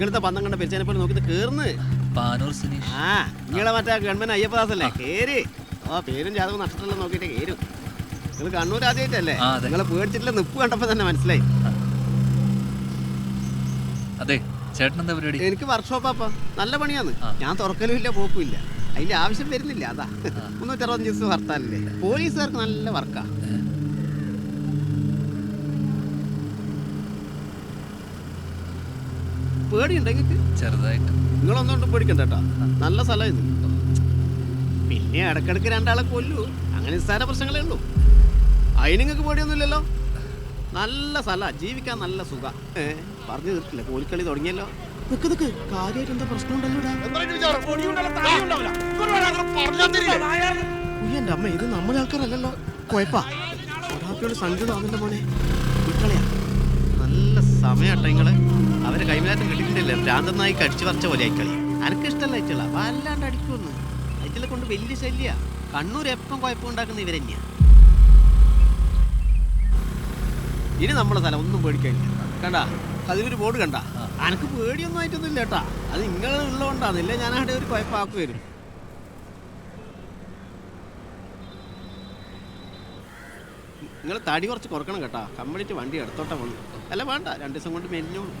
ഇങ്ങനത്തെ പന്തം കണ്ട പെരിച്ചനെ പോലെ നോക്കി കേറുന്ന്. പാനൂർ സുനീഷ്. ആ നിങ്ങളെ മറ്റേ ഗവൺമെന്റ് അയ്യപ്പദാസല്ലേ? കേര്. ആ പേരും ജാതകം നഷ്ടമല്ലോ നോക്കിയിട്ട് കേരും. നിങ്ങൾ കണ്ണൂർ ആദ്യമായിട്ടല്ലേ നിങ്ങളെ പേടിച്ചിട്ടില്ല നിപ്പ് കണ്ടപ്പോ തന്നെ മനസ്സിലായി. അതെ ചേട്ടൻ എന്താ പരിപാടി? എനിക്ക് വർക്ക്ഷോപ്പാ നല്ല പണിയാന്ന് ഞാൻ തുറക്കലും ഇല്ല പോക്കും ഇല്ല. അതിന്റെ ആവശ്യം വരുന്നില്ല അതാ. മുന്നൂറ്ററുപത്തഞ്ച് ദിവസം ഹർത്താലല്ലേ പോലീസുകാർക്ക് നല്ല വർക്കാ പേടിയുണ്ടെങ്കിൽ ചെറുതായിട്ട്. നിങ്ങളൊന്നും പേടിക്കണ്ട കേട്ടോ. നല്ല സ്ഥലം ഇത്. പിന്നെ ഇടക്കിടക്ക് രണ്ടാളെ കൊല്ലു. അങ്ങനെ നിസ്സാര പ്രശ്നങ്ങളേ ഉള്ളൂ. അതിന് നിങ്ങൾക്ക് പേടിയൊന്നുമില്ലല്ലോ? നല്ല സ്ഥല. ജീവിക്കാൻ നല്ല സുഖ. പറഞ്ഞു തീർക്കില്ല കോലിക്കളി തുടങ്ങിയല്ലോ. നിക്ക് നിക്ക്. കാര്യമായിട്ട് എന്താ പ്രശ്നം ഉയ്യന്റെ അമ്മ ഇത് നമ്മളെ ആൾക്കാരല്ലല്ലോ. കുഴപ്പാ. ഒരാൾക്കോട് സംഗീതമാണല്ലോ മോനെ. വിക്കളിയാ നല്ല സമയട്ടോ നിങ്ങൾ അവരെ കൈമലാറ്റം കിട്ടിയിട്ടില്ല ഭ്രാന്തനായി കടിച്ചു പറിച്ച പോലെ അയക്കളി അനക്ക് ഇഷ്ടമല്ല അയച്ചള വല്ലാണ്ട് അടിക്കുമെന്ന് അയച്ചളെ കൊണ്ട് വലിയ ശല്യ. കണ്ണൂർ എപ്പം കുഴപ്പമുണ്ടാക്കുന്ന ഇവരെന്നെയാ ഇനി നമ്മളെ തല ഒന്നും പേടിക്കാനില്ല. കണ്ട? അതിലൊരു ബോർഡ് കണ്ട? അനക്ക് പേടിയൊന്നും ആയിട്ടൊന്നും ഇല്ല കേട്ടാ. അത് നിങ്ങൾ ഉള്ളതുകൊണ്ടാണ്. ഇല്ല ഞാൻ അവിടെ ഒരു കുഴപ്പമാക്കി വരും. നിങ്ങൾ തടി കുറച്ച് കുറക്കണം കേട്ടാ. കംപ്ലീറ്റ് വണ്ടി എടുത്തോട്ടെ വന്നു. അല്ല വേണ്ട. രണ്ട് ദിവസം കൊണ്ട് മെലിഞ്ഞോളൂ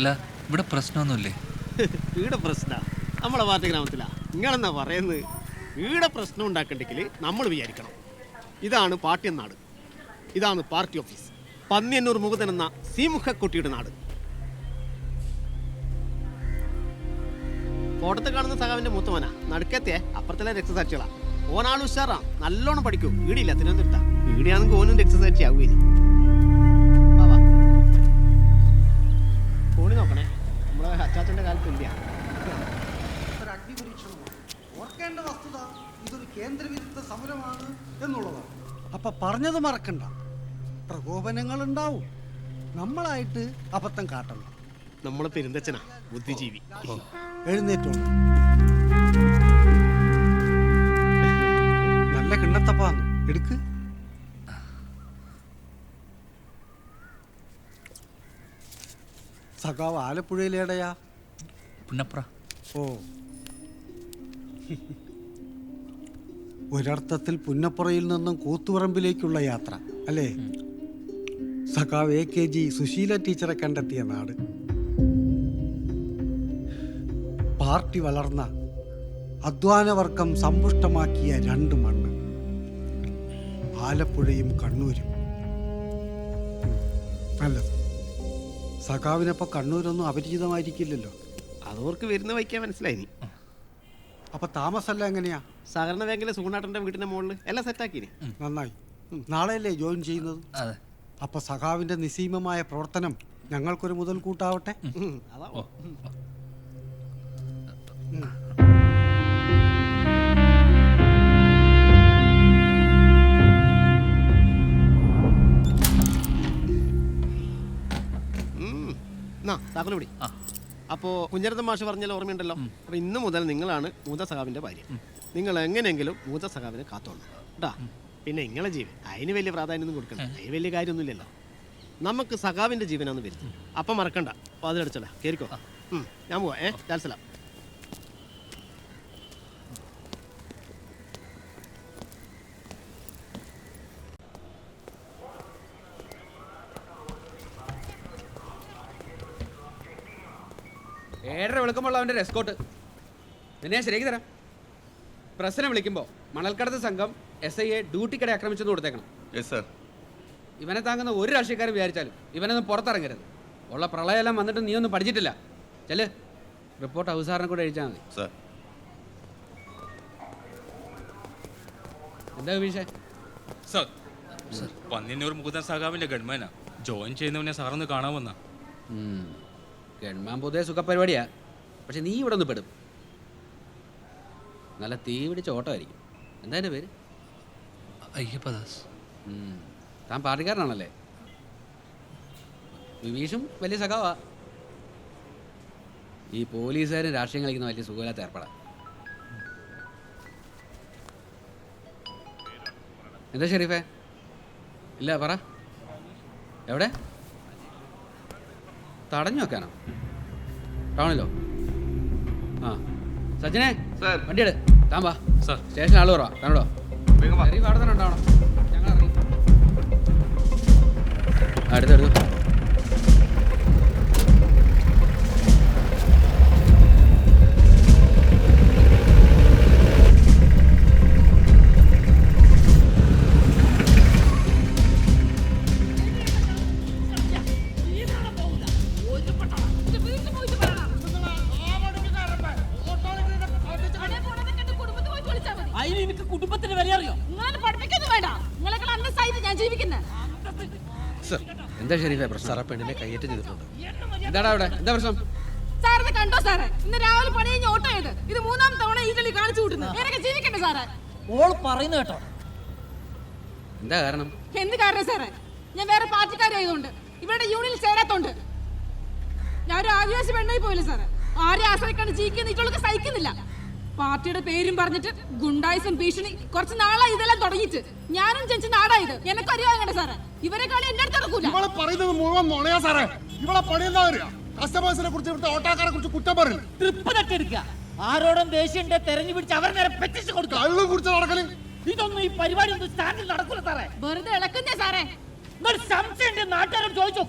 അല്ല ഇവിടെ പ്രശ്നമൊന്നുമില്ലേ? ഇവിടെ പ്രശ്ന. നമ്മളെ പാർട്ടി ഗ്രാമത്തിലാ. നിങ്ങളെന്നാ പറയുന്നത്? ഇവിടെ പ്രശ്നം ഉണ്ടാക്കണ്ടെങ്കിൽ നമ്മൾ വിചാരിക്കണം. ഇതാണ് പാർട്ടി നാട്. ഇതാണ് പാർട്ടി ഓഫീസ്. പന്നിയന്നൂർ മുകുതൻ എന്ന സിമുഖക്കുട്ടിയുടെ നാട്. കോട്ടത്ത് കാണുന്ന സഖാവിന്റെ മൂത്തമന നടുക്കത്തെ അപ്പുറത്തെ രക്തസാക്ഷികളാ. ഓനാൾ ഉഷാറാ. നല്ലോണം പഠിക്കും. ഈടിയില്ല തിരുവനന്തപുരത്താ. ഈടിയാണെങ്കിൽ ഓനും രക്തസാക്ഷി ആവുകയും നോക്കണേ. നമ്മളെ അച്ചാച്ചന്റെ കാലത്ത് ഇല്ല. ഒരു അഗ്നിപരീക്ഷണമാണ് ഓർക്കേണ്ട വസ്തുത ഇതൊരു കേന്ദ്രവിരുദ്ധ സമരമാണ് എന്നുള്ളതാണ്. അപ്പൊ പറഞ്ഞത് മറക്കണ്ട. പ്രകോപനങ്ങൾ ഉണ്ടാവും നമ്മളായിട്ട് അബദ്ധം കാട്ടണം നമ്മളെ പെരുന്തച്ചനാ ബുദ്ധിജീവി. എഴുന്നേറ്റോളൂ. നല്ല കിണ്ണത്തപ്പാന്ന്. എടുക്ക്. സഖാവ് ആലപ്പുഴയിലേടയാ പുന്നപ്ര. ഓ. ഒരർത്ഥത്തിൽ പുന്നപ്പുറയിൽ നിന്നും കൂത്തുപറമ്പിലേക്കുള്ള യാത്ര അല്ലേ? സഖാവ് എ കെ ജി സുശീല ടീച്ചറെ കണ്ടെത്തിയ നാട്. പാർട്ടി വളർന്ന അധ്വാനവർഗം സമ്പുഷ്ടമാക്കിയ രണ്ട് മണ്ണ്. ആലപ്പുഴയും കണ്ണൂരും. നല്ലത്. സഖാവിനപ്പോൾ കണ്ണൂരൊന്നും അപരിചിതമായിരിക്കില്ലല്ലോ. അതോർക്ക് വരുന്ന വയ്ക്കാൻ മനസ്സിലായി നീ അപ്പൊ താമസമല്ല എങ്ങനെയാ? സഹകരണ ബാങ്കിലെ സൂണാട്ടന്റെ വീടിന്റെ മുകളിൽ എല്ലാം സെറ്റാക്കിനി നന്നായി. നാളെയല്ലേ ജോയിൻ ചെയ്യുന്നത്? അതെ. അപ്പൊ സഖാവിന്റെ നിസീമമായ പ്രവർത്തനം ഞങ്ങൾക്കൊരു മുതൽ കൂട്ടാവട്ടെ അതാ പിടി ആ. അപ്പോ കുഞ്ഞരത്തൻ മാഷ് പറഞ്ഞാൽ ഓർമ്മയുണ്ടല്ലോ? അപ്പൊ ഇന്ന് മുതൽ നിങ്ങളാണ് മൂത്ത സഖാവിന്റെ ഭാര്യ നിങ്ങൾ എങ്ങനെയെങ്കിലും മൂത്ത സഖാവിനെ കാത്തോളൂ കേട്ടാ പിന്നെ നിങ്ങളെ ജീവൻ അതിന് വലിയ പ്രാധാന്യം ഒന്നും കൊടുക്കണം അതിന് വലിയ കാര്യമൊന്നുമില്ലല്ലോ. നമുക്ക് സഖാവിന്റെ ജീവനാണ് വരുന്നത് അപ്പം മറക്കണ്ട. അപ്പോൾ കേറിക്കോ. ഉം. ഞാൻ പോവാ ഏ? ചാൽസലാം ഏഴര വിളിക്കുമ്പോൾ അവന്റെ റെസ്കോട്ട് നിന്നെ ഞാൻ ശരിയാക്കി തരാം. പ്രശ്നം വിളിക്കുമ്പോൾ മണൽക്കടത്ത് സംഘം എസ് ഐ എ ഡ്യൂട്ടിക്കിടെ ആക്രമിച്ചെന്ന് കൊടുത്തേക്കണം. യെസ് സർ ഇവനെ താങ്ങുന്ന ഒരു രാഷ്ട്രീയക്കാരും വിചാരിച്ചാലും ഇവനൊന്നും പുറത്തിറങ്ങരുത്. ഉള്ള പ്രളയമെല്ലാം വന്നിട്ട് നീ ഒന്നും പഠിച്ചിട്ടില്ല. ചെൽ റിപ്പോർട്ട് അവസാരണം കൂടെ അഴിച്ചാൽ മതി. സർ എന്താ വിഷയ സർ പന്നിന്നൂർ മുകുന്ദൻ സഖാവിന്റെ ഗഡ്മാനാ. ജോയിൻ ചെയ്യുന്നവനെ സാറൊന്ന് കാണാൻ വന്ന. എണ്ണാൻ പൊതുവെ സുഖപരിപാടിയാ. പക്ഷെ നീ ഇവിടെ ഒന്ന് പെടും. നല്ല തീ പിടിച്ച ഓട്ടമായിരിക്കും. എന്താ എന്റെ പേര്? അയ്യപ്പദാസ്. താൻ പാർട്ടിക്കാരനാണല്ലേ? വിമീഷും വലിയ സഖാവാ. ഈ പോലീസുകാരും രാഷ്ട്രീയം കളിക്കുന്ന വലിയ സുഖമില്ലാത്ത ഏർപ്പാടാ. എന്താ ഷെരീഫേ? ഇല്ല പറ. എവിടെ? തടഞ്ഞു വെക്കാനോ? ടൗണിലോ? ആ. സച്ചിനെ? വണ്ടി എടു. താൻ വാ. സാർ. സ്റ്റേഷൻ ആൾ കുറവാ. കണ്ടോ? ഷെരീഫ് അവിടെ തന്നെ ഉണ്ടാവണം. ഞങ്ങൾ ഇറങ്ങി. ആ, അതിന് എനിക്ക് കുടുംബത്തിന് വില അറിയോ? നിങ്ങളെ പഠിപ്പിക്കൊന്നും വേണ്ട. നിങ്ങളെക്കാൾ അന്തസ്സായിട്ട് ഞാൻ ജീവിക്കുന്നത്. എന്താ ഷെരീഫേ പ്രശ്നം? പെണ്ണിനെ കയ്യേറ്റം ചെയ്തിട്ടുണ്ട്. എന്താടാ അവിടെ? എന്താ പ്രശ്നം? സാർ കണ്ടോ സാറേ? ഇന്ന് രാവിലെ പണി കഴിഞ്ഞ് ഓട്ടോ ചെയ്ത് ഇത് മൂന്നാം തവണ ഈ കളി കാണിച്ചു കൂട്ടുന്നു. എനിക്ക് ജീവിക്കണ്ടേ സാറേ? ഓൾ പറയുന്നു കേട്ടോ. എന്താ കാരണം? എന്ത് കാരണം സാറേ? ഞാൻ വേറെ പാർട്ടിക്കാരായതുകൊണ്ട് ഇവരുടെ യൂണിയനിൽ ചേരാത്തോണ്ട്. ഞാൻ ഒരു ആദിവാസി പെണ്ണായി പോയില്ല സാറേ. ആരെ ആശ്രയിക്കാണ്ട് ജീവിക്കുന്ന ഇവൾക്ക് സഹിക്കുന്നില്ല. പാർട്ടിയുടെ പേരും പറഞ്ഞിട്ട് ഗുണ്ടായിസം ഭീഷണി കുറച്ച് നാളായി ഇതെല്ലാം തുടങ്ങിയിട്ട്. ഞാനും ജനിച്ച നാടായത് എനക്ക് സാറേ? ഇവരെ കളി എന്റെ അടുത്ത് നടക്കൂല. ഇവളെ പറയുന്നത് മുഴുവൻ നുണയാ സാറേ. ഇവളെ പണി അറിയാ കസ്റ്റമേഴ്സിനെ കുറിച്ച് ഇവിടുത്തെ ഓട്ടോക്കാരെ കുറിച്ച് കുറ്റം പറയും ട്രിപ്പ് തട്ടെടുക്കുക ആരോടും ദേഷ്യന്റെ തെരഞ്ഞു പിടിച്ച് അവർ നേരെ പെറ്റിച്ച് കൊടുക്കുക. കള്ളു കുടിച്ച് നടക്കൽ. ഇതൊന്നും ഈ പരിപാടി ഒന്നും സ്റ്റാൻഡിൽ നടക്കൂല സാറേ. വെറുതെ ഇളക്കുന്നേ സാറേ. നിങ്ങൾ സംശയം നാട്ടുകാരോട് ചോദിച്ചോ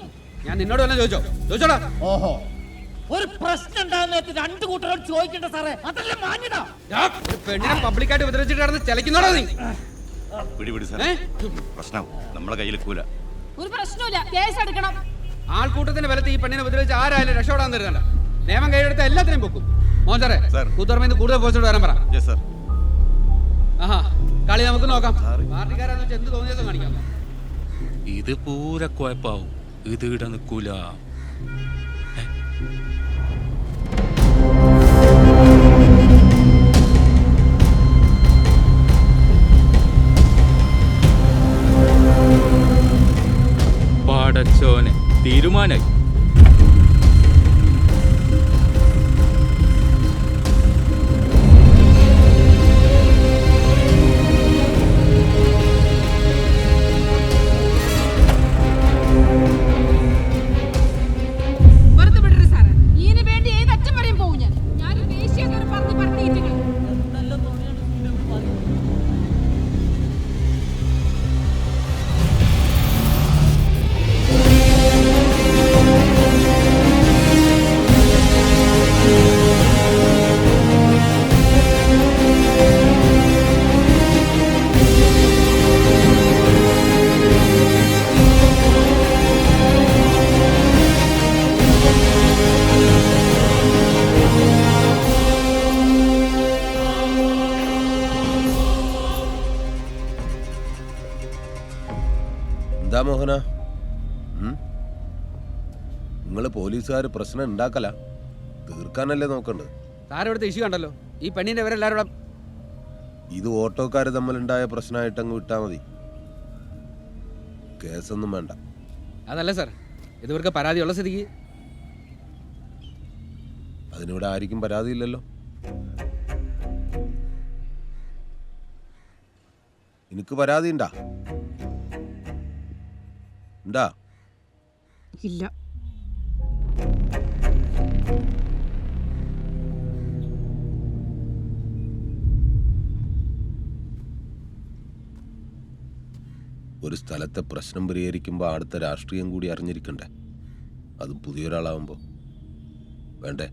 ഞാൻ നിന്നോട് തന്നെ ചോദിച്ചോ? ചോദിച്ചോടാ. ഓഹോ. ഒരു പ്രശ്നം ഉണ്ടാകുന്ന രണ്ടു കൂട്ടരോട് ചോദിക്കണ്ട സാറേ. അതല്ല മാന്യത? ഒരു പെണ്ണിനെ പബ്ലിക്കായിട്ട് ഉപദ്രവിച്ചിട്ട് കിടന്ന് ചലിക്കുന്നോടാ നീ? പിടി പിടി സാർ ഏ? പ്രശ്നം. നമ്മളെ കയ്യിൽ കൂല ഒരു പ്രശ്നമില്ല കേസ് എടുക്കണം. ആൾക്കൂട്ടത്തിന്റെ ബലത്തിൽ ഈ പെണ്ണിനെ ഉപദ്രവിച്ച് ആരായാലും രക്ഷപ്പെടാൻ തരുന്നില്ല. നിയമം കൈയെടുത്ത എല്ലാത്തിനെയും പൊക്കും. മോൻ സാറേ. കൂത്തുറമേന്ന് കൂടുതൽ വരാൻ പറ. യെസ് സാർ ആഹാ കളി നമുക്ക് നോക്കാം. പാർട്ടിക്കാരാന്ന് വെച്ചാൽ എന്ത് തോന്നിയതും കാണിക്കാം. ഇത് പൂര കുഴപ്പാവും. ഇത് ഇട നിൽക്കൂല. പാടച്ചോനെ തീരുമാനായി. പോലീസുകാർ പ്രശ്നം ഉണ്ടാക്കല തീർക്കാനല്ലേ നോക്കണ്ടത് സാറ് ഇവിടുത്തെ ഇഷ്യൂ കണ്ടല്ലോ. ഈ പെണ്ണിന്റെ പേരെല്ലാരോടും ഇത് ഓട്ടോക്കാർ തമ്മിലുണ്ടായ പ്രശ്നമായിട്ട് അങ്ങ് വിട്ടാ മതി. കേസൊന്നും വേണ്ട. അതല്ല സാർ ഇതുവർക്ക് പരാതി പരാതിയുള്ള സ്ഥിതിക്ക്. അതിനിവിടെ ആർക്കും പരാതിയില്ലല്ലോ. എനിക്ക് പരാതി ഉണ്ടാ ഉണ്ടാ? ഇല്ല. ഒരു സ്ഥലത്തെ പ്രശ്നം പരിഹരിക്കുമ്പോൾ അടുത്ത രാഷ്ട്രീയം കൂടി അറിഞ്ഞിരിക്കണ്ടേ? അതും പുതിയൊരാളാവുമ്പോൾ വേണ്ടേ?